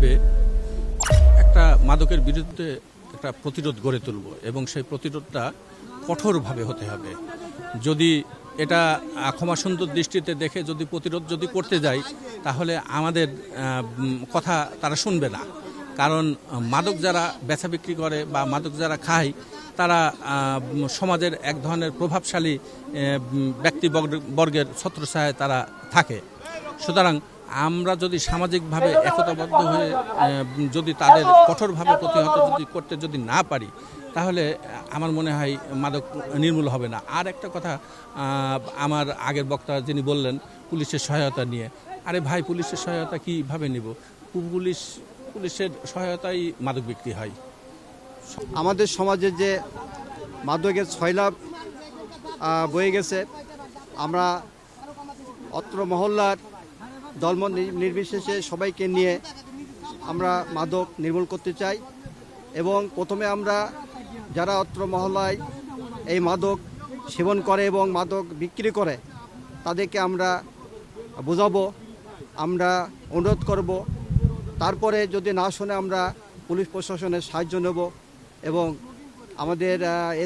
হবে একটা মাদকের বিরুদ্ধে একটা প্রতিরোধ গড়ে তুলব এবং সেই প্রতিরোধটা কঠোরভাবে হতে হবে? যদি এটা ক্ষমাসুন্দর দৃষ্টিতে দেখে যদি প্রতিরোধ যদি করতে যাই তাহলে আমাদের কথা তারা শুনবে না। কারণ মাদক যারা বেচা বিক্রি করে বা মাদক যারা খায় তারা সমাজের এক ধরনের প্রভাবশালী উম, বর্গের ছত্রছায়ায় তারা থাকে। সুতরাং আমরা যদি সামাজিকভাবে একতাবদ্ধ হয়ে যদি তাদের কঠোরভাবে প্রতিহত যদি করতে যদি না পারি, তাহলে আমার মনে হয় মাদক নির্মূল হবে না। আর একটা কথা আমার আগের বক্তা যিনি বললেন পুলিশের সহায়তা নিয়ে, আরে ভাই, পুলিশের সহায়তা কীভাবে নিব? পুলিশ, পুলিশের সহায়তাই মাদক বিক্রি হয়। আমাদের সমাজে যে মাদকের ছয়লাভ বয়ে গেছে, আমরা অত্র মহল্লার ধর্ম নির্বিশেষে সবাইকে নিয়ে আমরা মাদক নির্মূল করতে চাই এবং প্রথমে আমরা যারা অত্র মহল্লায় এই মাদক সেবন করে এবং মাদক বিক্রি করে, তাদেরকে আমরা বোঝাবো, আমরা অনুরোধ করব। তারপরে যদি না শোনে আমরা পুলিশ প্রশাসনের সাহায্য নেব এবং আমাদের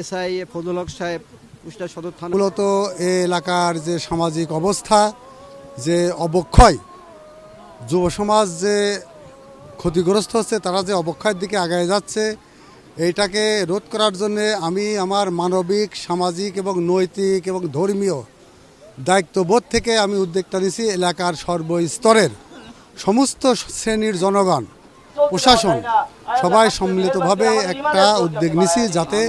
এসআই ফজলুল হক সাহেব, কুষ্টিয়া সদর থানা মূলত এলাকার যে সামাজিক অবস্থা যে অবক্ষয় যুব সমাজ যে ক্ষতিগ্রস্ত হচ্ছে, তারা যে অবক্ষয়ের দিকে আগায় যাচ্ছে, এইটাকে রোধ করার জন্য আমি আমার মানবিক, সামাজিক এবং নৈতিক এবং ধর্মীয় দায়িত্ববোধ থেকে আমি উদ্যোগটা নিয়েছি এলাকার সর্বস্তরের সমস্ত শ্রেণির জনগণ, প্রশাসন, সবাই সম্মিলিতভাবে একটা উদ্যোগ নিছি যাতে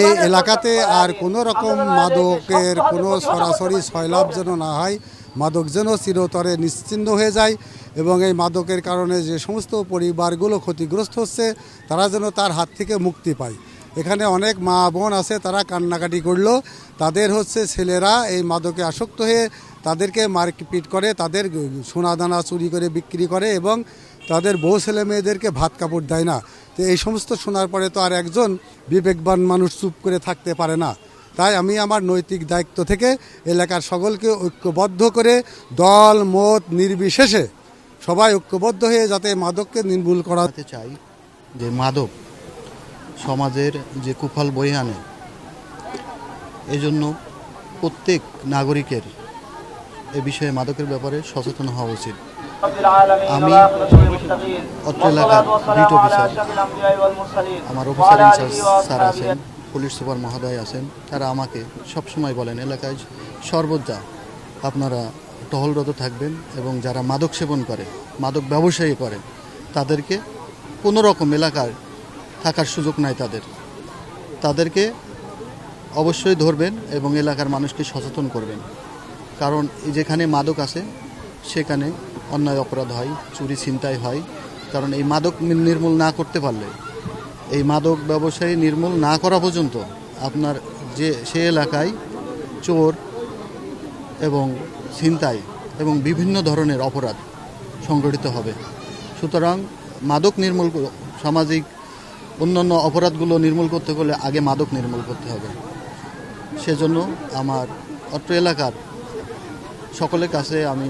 এই এলাকাতে আর কোনো রকম মাদকের কোনো সরাসরি সয়লাভ যেন না হয়। মাদক যেন চিরতরে নিশ্চিন্ন হয়ে যায় এবং এই মাদকের কারণে যে সমস্ত পরিবারগুলো ক্ষতিগ্রস্ত হচ্ছে, তারা যেন তার হাত থেকে মুক্তি পায়। এখানে অনেক মা বোন আছে, তারা কান্নাকাটি করল। তাদের হচ্ছে ছেলেরা এই মাদকে আসক্ত হয়ে তাদেরকে মারপিট করে, তাদের সোনা দানা চুরি করে, বিক্রি করে এবং তাদের বউ ছেলে মেয়েদেরকে ভাত কাপড় দেয় না। তো এই সমস্ত শোনার পরে তো আর একজন বিবেকবান মানুষ চুপ করে থাকতে পারে না। তাই আমি আমার নৈতিক দায়িত্ব থেকে এলাকার সকলকে ঐক্যবদ্ধ করে দল মত নির্বিশেষে সবাই ঐক্যবদ্ধ হয়ে যাতে মাদককে নির্মূল করাতে চাই যে মাদক সমাজের যে কুফল বয়ে আনে এজন্য প্রত্যেক নাগরিকের এ বিষয়ে মাদকের ব্যাপারে সচেতন হওয়া উচিত। আমি অত্র এলাকার বিট অফিসার আমার অফিসার ইনচার্জ স্যার আছেন। পুলিশ সুপার মহোদয় আছেন, তারা আমাকে সবসময় বলেন, এলাকায় সর্বদা আপনারা টহলরত থাকবেন এবং যারা মাদক সেবন করে, মাদক ব্যবসায়ী করে, তাদেরকে কোনো রকম এলাকায় থাকার সুযোগ নাই তাদের। তাদেরকে অবশ্যই ধরবেন এবং এলাকার মানুষকে সচেতন করবেন। কারণ যেখানে মাদক আছে, সেখানে অন্যায় অপরাধ হয়, চুরি ছিনতাই হয়। কারণ এই মাদক নির্মূল না করতে পারলে এই মাদক ব্যবসায়ী নির্মূল না করা পর্যন্ত আপনার যে সে এলাকায় চোর এবং ছিনতাই এবং বিভিন্ন ধরনের অপরাধ সংগঠিত হবে। সুতরাং মাদক নির্মূল সামাজিক অন্যান্য অপরাধগুলো নির্মূল করতে হলে আগে মাদক নির্মূল করতে হবে। সেজন্য আমার অত্র এলাকার সকলের কাছে আমি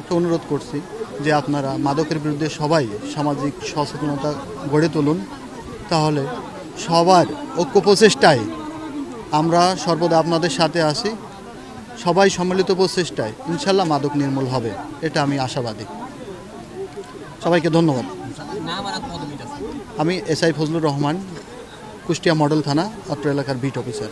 একটা অনুরোধ করছি যে আপনারা মাদকের বিরুদ্ধে সবাই সামাজিক সচেতনতা গড়ে তুলুন। তাহলে সবার ঐক্য প্রচেষ্টায় আমরা সর্বদা আপনাদের সাথে আছি। সবাই সম্মিলিত প্রচেষ্টায় ইনশাল্লাহ মাদক নির্মূল হবে, এটা আমি আশাবাদী। সবাইকে ধন্যবাদ। আমি S I Fazlur Rahman, Kushtia model থানা, অত্র এলাকার বিট অফিসার।